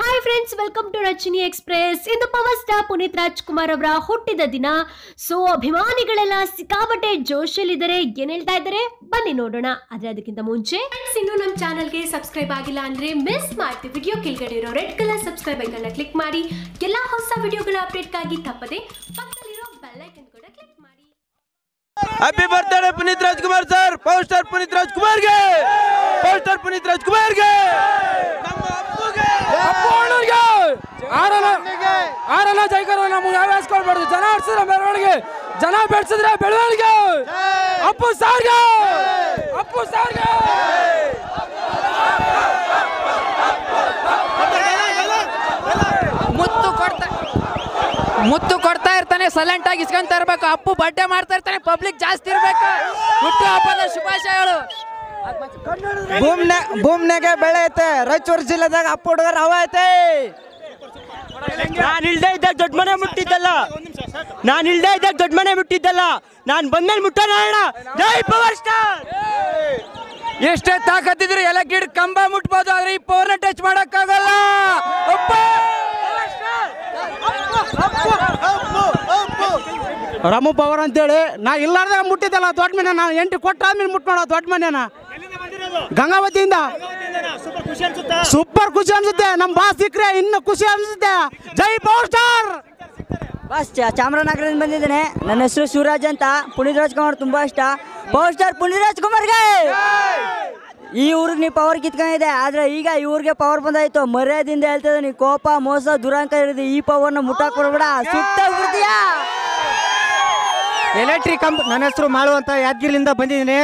Hi friends welcome to Rachini express ಇಂದು power star Puneeth Rajkumar ಅವರ ಹುಟ್ಟಿದ ದಿನ. ಸೊ ಅಭಿಮಾನಿಗಳೆಲ್ಲ ಸಿಕ್ಕಾಪಟ್ಟೆ ಜೋಶಲ್ಲಿದ್ದಾರೆ ಏನ್ ಹೇಳ್ತಾ ಇದ್ದಾರೆ? ಬನ್ನಿ ನೋಡೋಣ. ಆದ್ರೆ ಅದಕ್ಕಿಂತ ಮುಂಚೆ ಇನ್ನು ನಮ್ಮ ಚಾನಲ್ಗೆ ಸಬ್ಸ್ಕ್ರೈಬ್ ಆಗಿಲ್ಲ ಅಂದ್ರೆ ಮಿಸ್ ಮಾಡ್ತಿ ವಿಡಿಯೋ ಕೆಳಗಡೆ ಇರೋ ರೆಡ್ ಕಲರ್ ಸಬ್ಸ್ಕ್ರೈಬ್ ಐಕನ್ನ ಕ್ಲಿಕ್ ಮಾಡಿ. ಎಲ್ಲಾ ಹೊಸ ವಿಡಿಯೋಗಳ ಅಪ್ಡೇಟ್ಗಾಗಿ ತಪ್ಪದೆ ಪಕ್ಕದಲ್ಲಿರೋ ಬೆಲ್ ಐಕನ್ ಕೂಡ ಕ್ಲಿಕ್ ಮಾಡಿ. Happy birthday Puneeth Rajkumar sir power star Puneeth ರಾಜ್ಕುಮಾರ್ಗೆ. Power star Puneeth ರಾಜ್ಕುಮಾರ್ಗೆ. ನಮ್ಮ ಆರನ ಜೈಕಾರ ನಮ್ಗೆ ಯಾವ ಹಾಸ್ಕೊಳ್ಬಾರ್ದು ಜನ ಆಡ್ಸಿದ್ರೆ ಮೆರವಣಿಗೆ ಜನ ಬೆಳೆಸಿದ್ರೆ ಬೆಳವಣಿಗೆ. ಅಪ್ಪು ಸಾರ್ಗೆ! ಅಪ್ಪು ಸಾರ್ಗೆ! ಮುತ್ತು ಕೊಡ್ತಾ ಮುತ್ತು ಕೊಡ್ತಾ ಇರ್ತಾನೆ ಸೈಲೆಂಟ್ ಆಗಿ ಇಸ್ಕೊಂತ ಇರ್ಬೇಕು. ಅಪ್ಪು ಬಡ್ಡೆ ಮಾಡ್ತಾ ಇರ್ತಾನೆ ಪಬ್ಲಿಕ್ ಜಾಸ್ತಿ ಇರ್ಬೇಕು. ಹುಟ್ಟು ಹಬ್ಬದ ಶುಭಾಶಯಗಳು. ಭೂಮ್ನೆ ಭೂಮ್ನಾಗೆ ಬೆಳೆ ಐತೆ. ರಾಯಚೂರು ಜಿಲ್ಲೆದಾಗ ಅಪ್ಪು ಹುಡುಗರ ಹವ ಐತೆ. ನಾನು ಇಲ್ದೇ ಇದ್ದಾಗ ದೊಡ್ಡ ಮನೆ ಮುಟ್ಟಿದ್ದಲ್ಲ. ನಾನು ಇಲ್ದೇ ಇದ್ದಾಗ ದೊಡ್ಡ ಮನೆ ಮುಟ್ಟಿದ್ದಲ್ಲ. ನಾನು ಬಂದ್ಮೇಲೆ ಮುಟ್ಟ ಅಣ್ಣ. ಜೈ ಪವರ್ ಸ್ಟಾರ್. ಎಷ್ಟೇ ತಾಕತ್ತಿದ್ರು ಎಲ್ಲ ಗಿಡ ಕಂಬ ಮುಟ್ಬೋದು ಆದ್ರೆ ಈ ಪವರ್ನ ಟಚ್ ಮಾಡಕ್ಕಾಗಲ್ಲ. ಅಪ್ಪ! ರಾಮು ಪವರ್ ಅಂತೇಳಿ ನಾ ಇಲ್ಲಾರ್ದಾಗ ಮುಟ್ಟಿದ್ದಲ್ಲ ದೊಡ್ಡ ಮನೆ ನಾನು ಎಂಟು ಕೊಟ್ಟಾದ್ಮೇಲೆ ಮುಟ್ ಮಾಡೋ ದೊಡ್ಡ ಮನೆನ. ಗಂಗಾವತಿಯಿಂದ. ಸೂಪರ್ ಖುಷಿ ಅನ್ಸುತ್ತೆ. ನಮ್ಮ ಬಾಸ್ ಸಿಕ್ರೆ ಇನ್ನು ಖುಷಿ ಅನ್ಸುತ್ತೆ. ಜೈ ಪವರ್ ಸ್ಟಾರ್. ಬಸ್ ಚಾಮರಾಜನಗರದಿಂದ ಬಂದಿದ್ದೇನೆ. ನನ್ನ ಹೆಸರು ಶಿವರಾಜ್ ಅಂತ. ಪುನೀತ್ ರಾಜ್ಕುಮಾರ್ ತುಂಬಾ ಇಷ್ಟ. ಪವರ್ ಸ್ಟಾರ್ ಪುನೀತ್ ರಾಜ್ಕುಮಾರ್ಗೆ! ಈ ಊರಿಗೆ ನೀ ಪವರ್ ಕಿತ್ಕೊಂಡಿದೆ. ಆದರೆ ಈಗ ಈ ಊರಿಗೆ ಪವರ್ ಬಂದಾಯ್ತು. ಮರ್ಯಾದಿಂದ ಹೇಳ್ತದೆ ನೀವು ಕೋಪ ಮೋಸ ದುರಂಕ ಇರೋದು ಈ ಪವರ್ನ ಮುಟ್ಟಾಕ್ ಕೊಡ್ಬೇಡ ಸುತ್ತ ಎಲೆಕ್ಟ್ರಿಕ್ ಕಂಪ್ ನನ್ನ ಹೆಸರು ಮಾಳು ಅಂತ ಯಾದಗಿರಿಲಿಂದ ಬಂದಿದ್ದೀನಿ.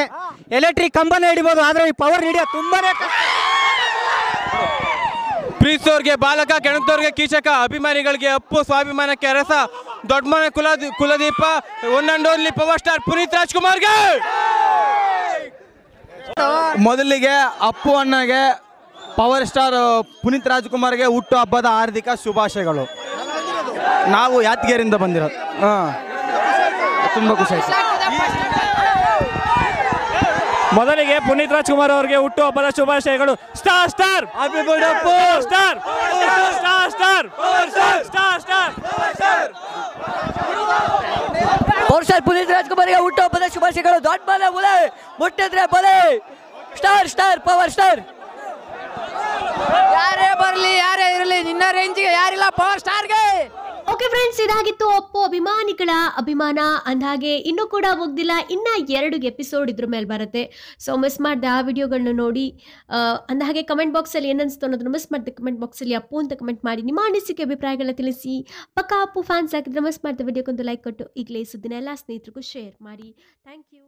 ಎಲೆಕ್ಟ್ರಿಕ್ ಕಂಬನ ಹಿಡಿಬೋದು ಆದ್ರೆ ಈ ಪವರ್ ಹಿಡಿಯೋ ತುಂಬಾನೇ ಕಷ್ಟ. ಪ್ರೀತಿಸೋರ್ಗೆ ಬಾಲಕ ಕೆಣಕ್ದವ್ರಿಗೆ ಕೀಚಕ ಅಭಿಮಾನಿಗಳಿಗೆ ಅಪ್ಪು ಸ್ವಾಭಿಮಾನಕ್ಕೆ ರಸ ದೊಡ್ಡ ಮನೆ ಕುಲ ಕುಲದೀಪ one and only power star Puneeth ರಾಜ್ಕುಮಾರ್ಗೆ! ಮೊದಲಿಗೆ ಅಪ್ಪು ಅಣ್ಣಗೆ ಪವರ್ ಸ್ಟಾರ್ ಪುನೀತ್ ರಾಜ್ಕುಮಾರ್ಗೆ ಹುಟ್ಟು ಹಬ್ಬದ ಹಾರ್ದಿಕ ಶುಭಾಶಯಗಳು. ನಾವು ಯಾತ್ಗೇರಿಂದ ಬಂದಿರೋದು. ಹಾಂ. ತುಂಬ ಖುಷಿ ಆಯ್ತು. ಮೊದಲಿಗೆ ಪುನೀತ್ ರಾಜ್ಕುಮಾರ್ ಅವರಿಗೆ ಹುಟ್ಟು ಹಬ್ಬದ ಶುಭಾಶಯಗಳು. Star star star star star star star power star Puneeth ರಾಜ್ಕುಮಾರ್ಗೆ ಹುಟ್ಟು ಹಬ್ಬದ ಶುಭಾಶಯಗಳು. ದೊಡ್ಡ ಬಲೆ ಬುಲೆ! ಮುಟ್ಟಿದ್ರೆ ಬಲೆ! ಸ್ಟಾರ್ ಸ್ಟಾರ್ ಪವರ್ ಸ್ಟಾರ್ ಯಾರೇ ಬರಲಿ ಯಾರೇ ಇರಲಿ ನಿನ್ನ ರೇಂಜ್ಗೆ ಯಾರಿಲ್ಲ ಪವರ್ ಸ್ಟಾರ್ಗೆ ಓಕೆ ಫ್ರೆಂಡ್ಸ್ ಇದಾಗಿತ್ತು ಅಪ್ಪು ಅಭಿಮಾನಿಗಳ ಅಭಿಮಾನ. ಅಂದಾಗೆ ಇನ್ನೂ ಕೂಡ ಮುಗ್ದಿಲ್ಲ ಇನ್ನ ಎರಡು ಎಪಿಸೋಡ್ ಇದ್ರ ಮೇಲೆ ಬರುತ್ತೆ. ಸೊ ಮಿಸ್ ಮಾಡಿದೆ ಆ ವಿಡಿಯೋಗಳನ್ನ ನೋಡಿ. ಅಂದ ಅಂದಹಾಗೆ ಕಮೆಂಟ್ ಬಾಕ್ಸಲ್ಲಿ ಏನನ್ಸ್ತು ಅನ್ನೋದನ್ನ ಮಿಸ್ ಮಾಡಿದೆ ಕಮೆಂಟ್ ಬಾಕ್ಸಲ್ಲಿ ಅಪ್ಪು ಅಂತ ಕಮೆಂಟ್ ಮಾಡಿ. ನಿಮ್ಮ ಅನಿಸಿಕೆ ಅಭಿಪ್ರಾಯಗಳ ತಿಳಿಸಿ. ಪಕ್ಕ ಅಪ್ಪು ಫ್ಯಾನ್ಸ್ ಆಗಿದ್ರೆ ಮಿಸ್ ಮಾಡಿದ ವಿಡಿಯೋಕ್ಕೊಂದು ಲೈಕ್ ಕೊಟ್ಟು. ಈಗಲೇ ಸುದ್ದಿನ ಎಲ್ಲ ಸ್ನೇಹಿತರಿಗೂ ಶೇರ್ ಮಾಡಿ. Thank you